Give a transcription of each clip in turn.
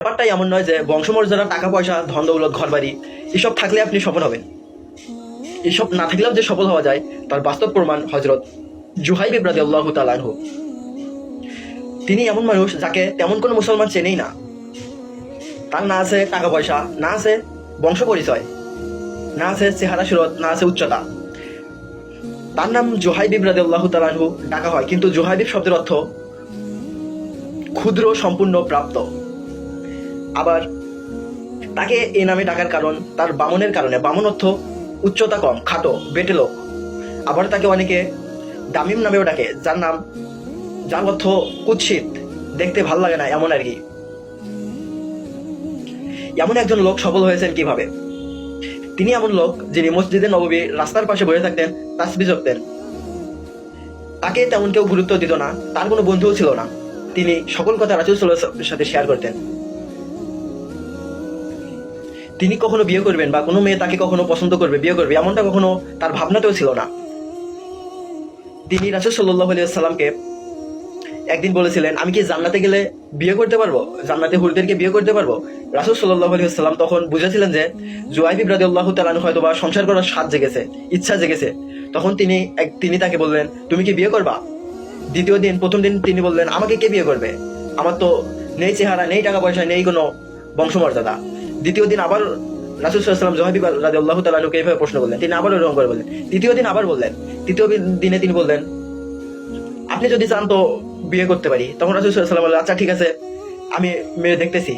ব্যাপারটাই এমন নয় যে বংশমর্যাদা টাকা পয়সা ধন দৌলত ঘর বাড়ি এসব থাকলে আপনি সফল হবেন। এসব না থাকলেও যে সফল হওয়া যায়, তার বাস্তব প্রমাণ হজরত জুহাইব ইব্রাদি আল্লাহ তালানহু তিনি এমন মানুষ যাকে তেমন কোনো মুসলমান চেনেই না। তার না আছে টাকা পয়সা না আছে বংশ পরিচয়, না আছে চেহারা সুরত, না আছে উচ্চতা। তার নাম জোহাইবিব রাদে আল্লাহ তালানহু ডাকা হয়, কিন্তু জোহাইবিব শব্দের অর্থ ক্ষুদ্র, সম্পূর্ণ, প্রাপ্ত। আবার তাকে এ নামে ডাকার কারণ, তার বামনের কারণে। বামন অর্থ উচ্চতা কম, খাটো, বেটে লোক। আবার তাকে অনেকে দামিম নামেও ডাকে, যার নাম, যার অর্থ কুৎসিত। দেখতে ভালো লাগে না, এমন আর কি। এমন একজন লোক সফল হয়েছেন কীভাবে? তিনি এমন লোক যিনি মসজিদে নববী রাস্তার পাশে বসে থাকতেন, তাসবি জপতেন। তাকে তেমন কেউ গুরুত্ব দিত না, তার কোনো বন্ধুও ছিল না। তিনি সকল কথা রাসুল সাল্লাহের সাথে শেয়ার করতেন। তিনি কখনো বিয়ে করবেন বা কোনো মেয়ে তাকে কখনো পছন্দ করবে, বিয়ে করবে, এমনটা কখনো তার ভাবনাতেও ছিল না। তিনি রাসুল সাল্লাহ সাল্লামকে একদিন বলেছিলেন, আমি কি জান্নাতে গেলে বিয়ে করতে পারব? জান্নাতে হুরদেরকে বিয়ে করতে পারব? রাসুল সাল্লাহ সাল্লাম তখন বুঝেছিলেন যে জুয়াইব ইব্রাদি আল্লাহ তালান হয়তো বা সংসার করার স্বাদ জেগেছে, ইচ্ছা জেগেছে। তখন তিনি এক, তিনি তাকে বললেন, তুমি কি বিয়ে করবা? দ্বিতীয় দিন, প্রথম দিন তিনি বললেন, আমাকে কে বিয়ে করবে? আমার তো নেই চেহারা, নেই টাকা পয়সা, নেই কোনো বংশমর্যাদা। দ্বিতীয় দিন আবার রাসুল সাল্লাম জহাবি রাজি আল্লাহ তালুকে এইভাবে প্রশ্ন করলেন। তিনি আবার ওরকম করে বললেন। তৃতীয় দিন আবার বললেন। তৃতীয় দিনে তিনি বললেন, আপনি যদি চান তো বিয়ে করতে পারি। তখন রাসুল সাল্লাম বললেন আচ্ছা ঠিক আছে। আমি মেয়ে দেখতেছি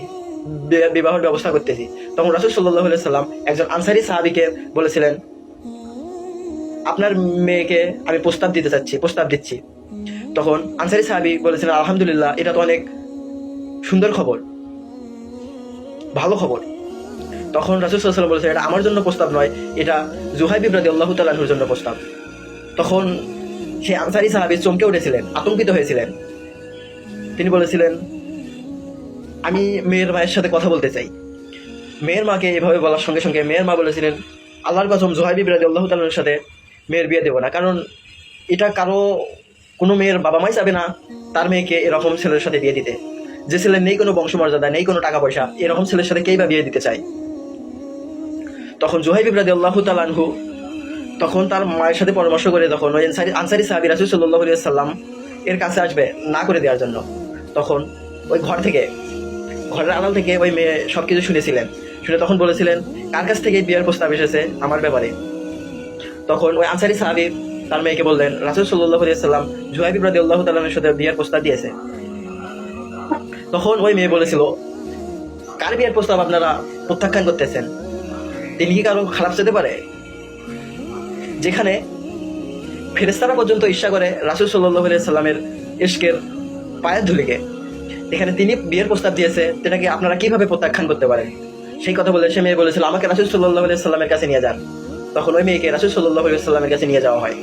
বিবাহের ব্যবস্থা করতেছি। তখন রাসুল সাল্লাহ সাল্লাম একজন আনসারি সাহাবিকে বলেছিলেন, আপনার মেয়েকে আমি প্রস্তাব দিতে চাচ্ছি, প্রস্তাব দিচ্ছি। তখন আনসারি সাহাবি বলেছিলেন, আলহামদুলিল্লাহ, এটা তো অনেক সুন্দর খবর। ভালো খবর। তখন রাসুল সাল্লাম বলেছেন, এটা আমার জন্য প্রস্তাব নয়, এটা জুহাইব ইব্রাদি আল্লাহ তাল্লাহুর জন্য প্রস্তাব। তখন সে আনসারি সাহাবি চমকে উঠেছিলেন, আতঙ্কিত হয়েছিলেন। তিনি বলেছিলেন, আমি মেয়ের মায়ের সাথে কথা বলতে চাই। মেয়ের মাকে এভাবে বলার সঙ্গে সঙ্গে মেয়ের মা বলেছিলেন, আল্লাহর কসম, জোহাইবি বিরাজি আল্লাহ তালের সাথে মেয়ের বিয়ে দেবো না, কারণ এটা কারও, কোনো মেয়ের বাবা মাই চাবে না তার মেয়েকে এরকম ছেলের সাথে বিয়ে দিতে। যে ছেলের নেই কোনো বংশমর্যাদা, নেই কোনো টাকা পয়সা এরকম ছেলের সাথে কেই বা বিয়ে দিতে চায়? তখন জোহাইবি বিরাজি আল্লাহ তালানহু তখন তার মায়ের সাথে পরামর্শ করে তখন ওই আনসারি আনসারি সাহাবি রাসুল সাল্লাহ সাল্লাম এর কাছে আসবে না করে দেওয়ার জন্য। তখন ওই ঘর থেকে, ঘরের আড়াল থেকে ওই মেয়ে সব কিছু শুনেছিলেন। শুনে তখন বলেছিলেন, কার কাছ থেকে বিয়ের প্রস্তাব এসেছে আমার ব্যাপারে? তখন ওই আনসারি সাহাবি তার মেয়েকে বললেন, রাসুল সাল্লাহ সাল্লাম জুহাইবি রাদি আল্লাহ তালামের সাথে বিয়ের প্রস্তাব দিয়েছে। তখন ওই মেয়ে বলেছিল, কার বিয়ের প্রস্তাব আপনারা প্রত্যাখ্যান করতেছেন? তিনি কি কারও খারাপ যেতে পারে? যেখানে ফেরেস্তারা পর্যন্ত ঈর্ষা করে রাসুল সাল্লাহ সাল্লামের ইস্কের পায়ের ধুলিকে। এখানে তিনি বিয়ের প্রস্তাব দিয়েছে, সেটাকে আপনারা কীভাবে প্রত্যাখ্যান করতে পারেন? সেই কথা বলে সে মেয়ে বলেছিল, আমাকে রাসুল সাল্লাহ সাল্লামের কাছে নিয়ে যান। তখন ওই মেয়েকে রাসুল সাল্লাহ সাল্লামের কাছে নিয়ে যাওয়া হয়।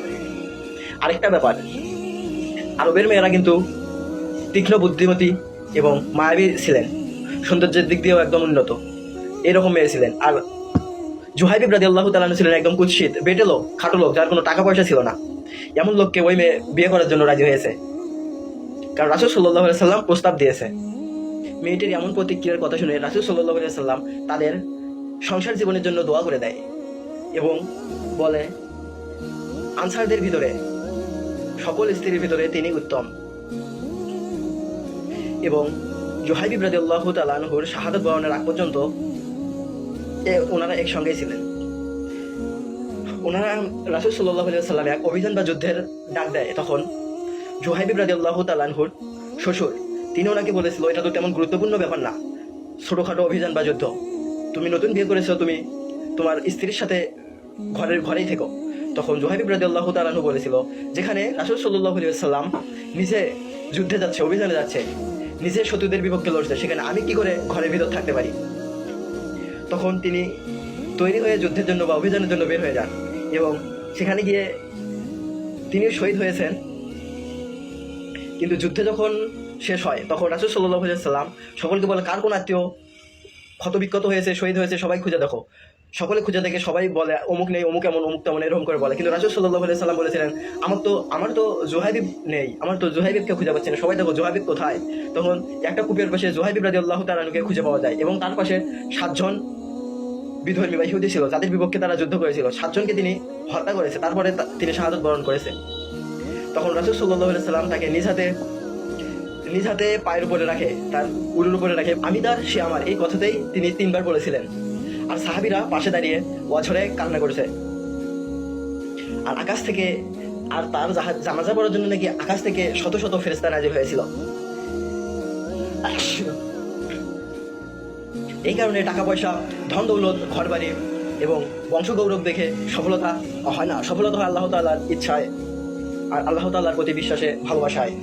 আরেকটা ব্যাপার, আরবের মেয়েরা কিন্তু তীক্ষ্ণ বুদ্ধিমতী এবং মায়াবী ছিলেন। সৌন্দর্যের দিক দিয়েও একদম উন্নত। এরকম মেয়ে ছিলেন। আর জুহাইবিব রাজি আল্লাহ তালানু ছিলেন একদম কুৎসিত, বেটে লোক, খাটো লোক, যার কোনো টাকা পয়সা ছিল না। এমন লোককে ওই মেয়ে বিয়ে করার জন্য রাজি হয়েছে। কারণ রাসুল সাল্লাহ সাল্লাম প্রস্তাব দিয়েছে। মেয়েটির এমন প্রতিক্রিয়ার কথা শুনে রাসুল সাল্লাহ সাল্লাম তাদের সংসার জীবনের জন্য দোয়া করে দেয় এবং বলে, আনসারদের ভিতরে, সকল স্ত্রীর ভিতরে তিনি উত্তম। এবং জোহাইবিব রাজি আল্লাহ তালানহুর শাহাদত বরণের আগ পর্যন্ত ওনারা একসঙ্গেই ছিলেন। ওনারা রাসুল সাল্লাহ সাল্লাম এক অভিযান বা যুদ্ধের ডাক দেয় তখন জোহাইবিব রাজি আল্লাহ তালানহুর শ্বশুর, তিনি ওনাকে বলেছিল, এটা তো তেমন গুরুত্বপূর্ণ ব্যাপার না। ছোটোখাটো অভিযান বা যুদ্ধ। তুমি নতুন বিয়ে করেছ, তুমি তোমার স্ত্রীর সাথে ঘরের ঘরেই থেকো। তখন জোহাইবিব রাজি আল্লাহ তালানহু বলেছিল, যেখানে রাসুল সাল্লাহ সাল্লাম নিজে যুদ্ধে যাচ্ছে, অভিযানে যাচ্ছে নিজে শত্রুদের বিপক্ষে লড়ছে, সেখানে আমি কি করে ঘরের ভিতর থাকতে পারি? তখন তিনি তৈরি হয়ে যুদ্ধের জন্য বা অভিযানের জন্য বের হয়ে যান এবং সেখানে গিয়ে তিনি শহীদ হয়েছেন। কিন্তু যুদ্ধে যখন শেষ হয়, তখন রাসুল সাল্লাহ সাল্লাম সকলকে বলে, কার কোন আত্মীয় ক্ষতবিক্ষত হয়েছে, শহীদ হয়েছে, সবাই খুঁজে দেখো। সকলে খুঁজে দেখে সবাই বলে, অমুক নেই, অমুক এমন অমুক তেমন এরকম করে বলে। কিন্তু রাসুল সাল্লাহ সাল্লাম বলেছিলেন, আমার তো আমার তো জোহাইবিব নেই, আমার তো জোহাইবিবকে খুঁজে পাচ্ছি না। সবাই দেখো জোহাইবিব কোথায়? তখন একটা কূপের পাশে জোহাইবিব রাজি আল্লাহ তালানুকে খুঁজে পাওয়া যায় এবং তার পাশে সাতজন বিধর্মী বা ইহুদি ছিল, যাদের বিপক্ষে তারা যুদ্ধ করেছিল। সাতজনকে তিনি হত্যা করেছে, তারপরে তিনি শাহাদত বরণ করেছে। তখন রাসুল সাল্লাহ সাল্লাম তাকে নিজ হাতে নিজ হাতে পায়ের উপরে রাখে, তার উরুর উপরে রাখে। আমি তার, সে আমার। এই কথাতেই তিনি তিনবার বলেছিলেন। আর সাহাবিরা পাশে দাঁড়িয়ে অঝরে কান্না করেছে। আর আকাশ থেকে আর তার জানাজা পড়ার জন্য নাকি আকাশ থেকে শত শত ফেরেস্তা নাজির হয়েছিল। এই কারণে টাকা পয়সা ধন দৌলত ঘর বাড়ি এবং বংশগৌরব দেখে সফলতা হয় না। সফলতা হয় আল্লাহ তাল্লাহার ইচ্ছায়। আর আল্লাহ তাল্লাহার প্রতি বিশ্বাসে ভালোবাসায়।